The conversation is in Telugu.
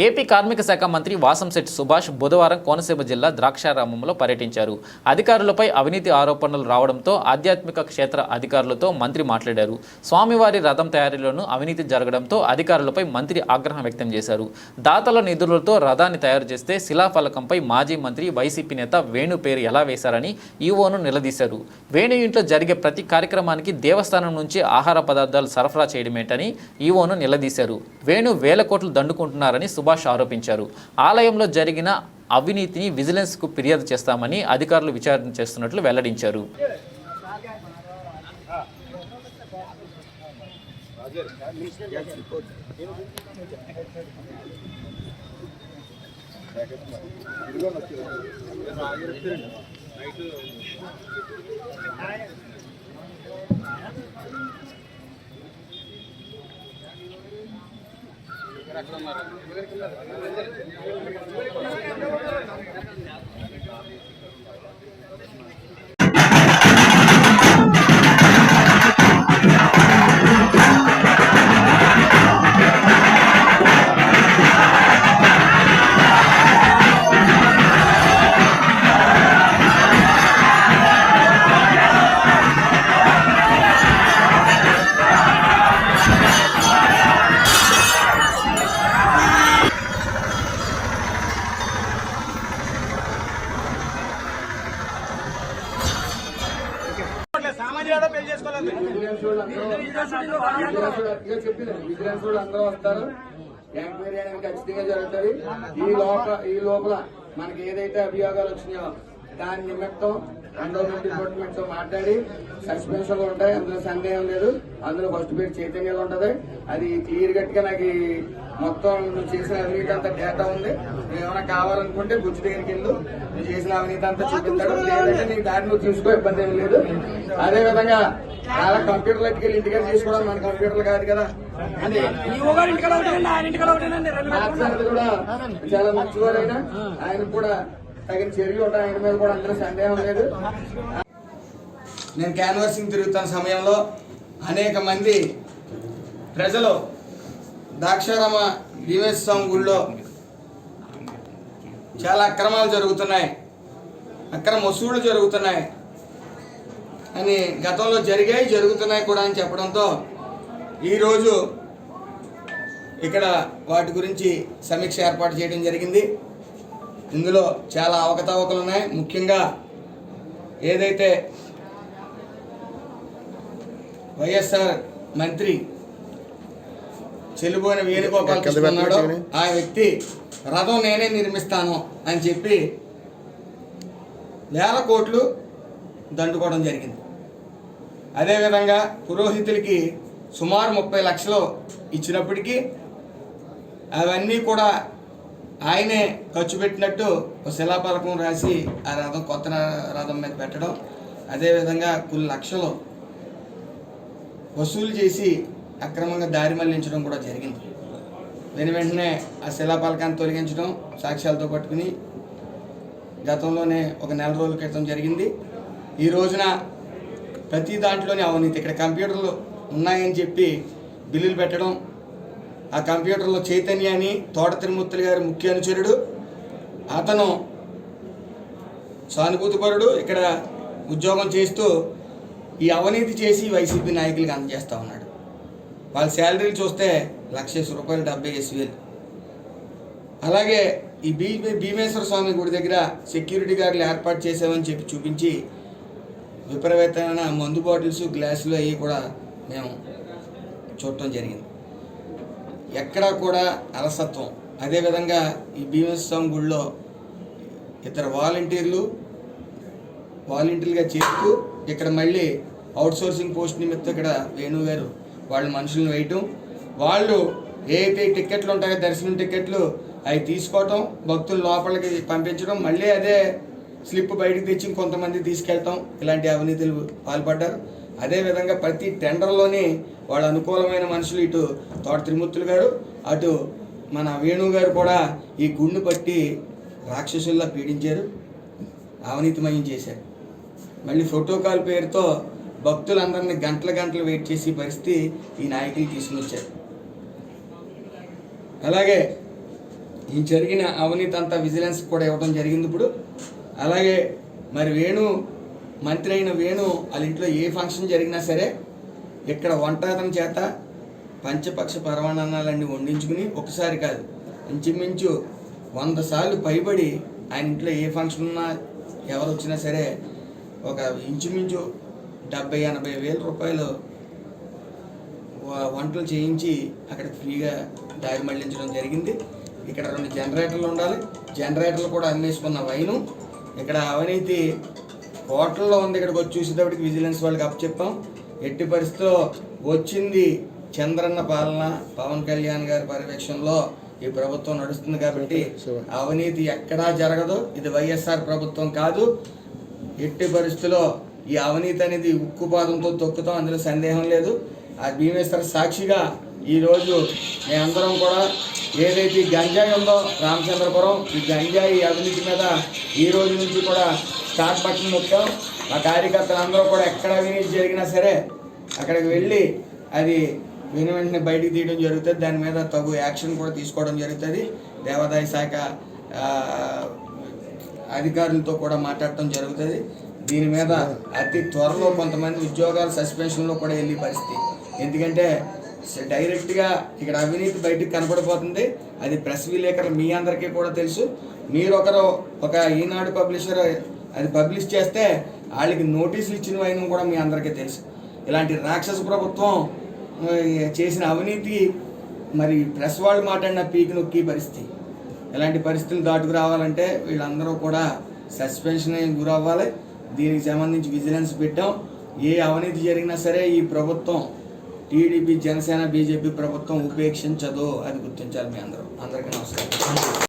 ఏపీ కార్మిక శాఖ మంత్రి వాసంశెట్టి సుభాష్ బుధవారం కోనసీమ జిల్లా ద్రాక్షారామంలో పర్యటించారు. అధికారులపై అవినీతి ఆరోపణలు రావడంతో ఆధ్యాత్మిక క్షేత్ర అధికారులతో మంత్రి మాట్లాడారు. స్వామివారి రథం తయారీలోనూ అవినీతి జరగడంతో అధికారులపై మంత్రి ఆగ్రహం వ్యక్తం చేశారు. దాతల నిధులతో రథాన్ని తయారు చేస్తే శిలాఫలకంపై మాజీ మంత్రి వైసీపీ నేత వేణు పేరు ఎలా వేశారని ఈవోను నిలదీశారు. వేణు ఇంట్లో జరిగే ప్రతి కార్యక్రమానికి దేవస్థానం నుంచి ఆహార పదార్థాలు సరఫరా చేయడమేంటని ఈవోను నిలదీశారు. వేణు వేల కోట్లు దండుకుంటున్నారని సుభాష్ ఆరోపించారు. ఆలయంలో జరిగిన అవినీతిని విజిలెన్స్కు ఫిర్యాదు చేస్తామని అధికారులు విచారణ చేస్తున్నట్లు వెల్లడించారు. ఎక్కడ ఉన్నారు సామాన్యుడు పెళ్ళి చేసుకోలేదు విజిలెన్స్ వాళ్ళు అందరూ వస్తారు ఎంక్వైరీ అనేది ఖచ్చితంగా జరుగుతుంది. ఈ లోపల ఈ లోపల మనకి ఏదైతే అభియోగాలు వచ్చినాయో దాని నిమిత్తం ఎండోమెంట్ డిపార్ట్మెంట్తో మాట్లాడి సస్పెన్షన్లు ఉంటాయి అందులో సందేహం లేదు. అందులో ఫస్ట్ పేరు చైతన్యాలు ఉంటది. అది క్లియర్ కట్గా నాకు మొత్తం నువ్వు చేసిన అవినీతి అంతా డేటా ఉంది. నువ్వు ఏమైనా కావాలనుకుంటే బుజ్జి దగ్గరికి వెళ్ళు. నువ్వు చేసిన అవినీతి అంతా చూపిస్తాడు లేదంటే నీ దారి నువ్వు చూసుకో ఇబ్బంది ఏం లేదు. అదే విధంగా చాలా కంప్యూటర్లు ఎట్టుకెళ్ళి ఇంటికి చేసుకోవడం మన కంప్యూటర్లు కాదు కదా. ఇంటికాడ ఇంటికాడ మాట్లాడేది కూడా చాలా మంచివారైనా. ఆయన కూడా తగిన చర్యలు ఉంటాయి. ఆయన మీద కూడా అందరూ సందేహం లేదు. నేను క్యాన్వాసింగ్ తిరుగుతున్న సమయంలో అనేక మంది ప్రజలు ద్రాక్షారామ భీమేశ్వర స్వామి గుళ్ళో చాలా అక్రమాలు జరుగుతున్నాయి. అక్రమ వసూళ్ళు జరుగుతున్నాయి. అని గతంలో జరిగాయి జరుగుతున్నాయి కూడా అని చెప్పడంతో ఈరోజు ఇక్కడ వాటి గురించి సమీక్ష ఏర్పాటు చేయడం జరిగింది. ఇందులో చాలా అవకతవకలు ఉన్నాయి. ముఖ్యంగా ఏదైతే వైఎస్ఆర్ మంత్రి చెల్లిపోయిన వేణుగోపాల్ కృష్ణ ఉన్నాడో ఆ వ్యక్తి రథం నేనే నిర్మిస్తాను అని చెప్పి వేల కోట్లు దండుకోవడం జరిగింది. అదేవిధంగా పురోహితులకి సుమారు ముప్పై లక్షలు ఇచ్చినప్పటికీ అవన్నీ కూడా ఆయనే ఖర్చు పెట్టినట్టు ఒక శిలాపలకం రాసి ఆ రథం కొత్త రథం మీద పెట్టడం. అదేవిధంగా కొన్ని లక్షలు వసూలు చేసి అక్రమంగా దారి మళ్ళించడం కూడా జరిగింది. వెను వెంటనే ఆ శిలాపలకాన్ని తొలగించడం సాక్ష్యాలతో పట్టుకుని గతంలోనే ఒక నెల రోజుల క్రితం జరిగింది. ఈ రోజున ప్రతి దాంట్లోనే అవినీతి ఇక్కడ కంప్యూటర్లు ఉన్నాయని చెప్పి బిల్లులు పెట్టడం ఆ కంప్యూటర్లో చైతన్య అని తోట తిరుమూర్తులు గారి ముఖ్య అనుచరుడు. అతను సానుభూతిపరుడు. ఇక్కడ ఉద్యోగం చేస్తూ ఈ అవినీతి చేసి వైసీపీ నాయకులకి అందజేస్తూ ఉన్నాడు. వాళ్ళ శాలరీలు చూస్తే లక్ష రూపాయలు డెబ్బై ఎస్ వేలు అలాగే ఈ భీ భీమేశ్వర స్వామి గుడి దగ్గర సెక్యూరిటీ గార్డులు ఏర్పాటు చేసామని చెప్పి చూపించి విపరీతమైన మందు బాటిల్స్ గ్లాసులు అవి కూడా మేము చూడటం జరిగింది. ఎక్కడా కూడా అలసత్వం. అదేవిధంగా ఈ భీమస్వామి గుడిలో ఇద్దరు వాలంటీర్లు వాలంటీర్లుగా చేస్తూ ఇక్కడ మళ్ళీ అవుట్సోర్సింగ్ పోస్ట్ నిమిత్తం ఇక్కడ వేణు గారు వాళ్ళ మనుషులను వేయటం. వాళ్ళు ఏవైతే టిక్కెట్లు టికెట్లు ఉంటాయో దర్శనం టికెట్లు అవి తీసుకోవటం భక్తులు లోపలికి పంపించడం మళ్ళీ అదే స్లిప్ బయటకు తెచ్చి కొంతమంది తీసుకెళ్తాం ఇలాంటి అవినీతులు పాల్పడ్డారు. అదేవిధంగా ప్రతి టెండర్లోనే వాళ్ళ అనుకూలమైన మనుషులు ఇటు తోట త్రిమూర్తులు గారు అటు మన వేణు గారు కూడా ఈ గుండు పట్టి రాక్షసుల్లా పీడించారు అవినీతిమయం చేశారు. మళ్ళీ ఫోటోకాల్ పేరుతో భక్తులందరినీ గంటల గంటలు వెయిట్ చేసి పరిస్థితి ఈ నాయకులు తీసుకుని వచ్చారు అలాగే ఈ జరిగిన అవినీతి అంతా విజిలెన్స్ కూడా ఇవ్వడం జరిగింది ఇప్పుడు. అలాగే మరి వేణు మంత్రి అయిన వేణు వాళ్ళ ఇంట్లో ఏ ఫంక్షన్ జరిగినా సరే ఇక్కడ వంట అతని చేత పంచపక్ష పరమాణాలన్నీ వండించుకుని ఒకసారి కాదు ఇంచుమించు వంద సార్లు పైబడి ఆయన ఇంట్లో ఏ ఫంక్షన్ ఉన్నా ఎవరు వచ్చినా సరే ఒక ఇంచుమించు డెబ్బై ఎనభై వేల రూపాయలు వంటలు చేయించి అక్కడ ఫ్రీగా దారి మళ్ళించడం జరిగింది. ఇక్కడ రెండు జనరేటర్లు ఉండాలి. జనరేటర్లు కూడా అమ్మేసుకున్న వైను. ఇక్కడ అవినీతి హోటల్లో ఉంది ఇక్కడికి వచ్చి చూసేటప్పటికి విజిలెన్స్ వాళ్ళకి అప్పచెప్పాం. ఎట్టి పరిస్థితిలో వచ్చింది చంద్రన్న పాలన పవన్ కళ్యాణ్ గారి పర్యవేక్షణలో ఈ ప్రభుత్వం నడుస్తుంది కాబట్టి అవినీతి ఎక్కడా జరగదు. ఇది వైఎస్ఆర్ ప్రభుత్వం కాదు. ఎట్టి పరిస్థితిలో ఈ అవినీతి అనేది ఉక్కుపాదంతో తొక్కుతాం అందులో సందేహం లేదు. ఆ భీమేశ్వర సాక్షిగా ఈరోజు మేమందరం కూడా ఏదైతే గంజాయి ఉందో రామచంద్రపురం ఈ గంజాయి అవినీతి మీద ఈ రోజు నుంచి కూడా స్టార్ట్ బట్టన్ నొక్కాం. మా కార్యకర్తలందరూ కూడా ఎక్కడ అవినీతి జరిగినా సరే అక్కడికి వెళ్ళి అది విని వెంటనే బయటికి తీయడం జరుగుతుంది. దాని మీద తగు యాక్షన్ కూడా తీసుకోవడం జరుగుతుంది. దేవాదాయ శాఖ అధికారులతో కూడా మాట్లాడటం జరుగుతుంది. దీని మీద అతి త్వరలో కొంతమంది ఉద్యోగాలు సస్పెన్షన్లో కూడా వెళ్ళే పరిస్థితి. ఎందుకంటే డైరెక్ట్గా ఇక్కడ అవినీతి బయటకు కనపడిపోతుంది. అది ప్రెస్ విలేకరులు మీ అందరికీ కూడా తెలుసు. మీరు ఒకరు ఒక ఈనాడు పబ్లిషర్ అది పబ్లిష్ చేస్తే వాళ్ళకి నోటీసులు ఇచ్చినవైన కూడా మీ అందరికీ తెలుసు. ఇలాంటి రాక్షస ప్రభుత్వం చేసిన అవినీతి మరి ప్రెస్ వాళ్ళు మాట్లాడిన పీకి నొక్కి పరిస్థితి. ఇలాంటి పరిస్థితులు దాటుకు రావాలంటే వీళ్ళందరూ కూడా సస్పెన్షన్ గురవ్వాలి. దీనికి సంబంధించి విజిలెన్స్ పెట్టాం. ఏ అవినీతి జరిగినా సరే ఈ ప్రభుత్వం టీడీపీ జనసేన బీజేపీ ప్రభుత్వం ఉపేక్షించదు అది గుర్తించాలి మీ అందరూ. అందరికీ నమస్కారం.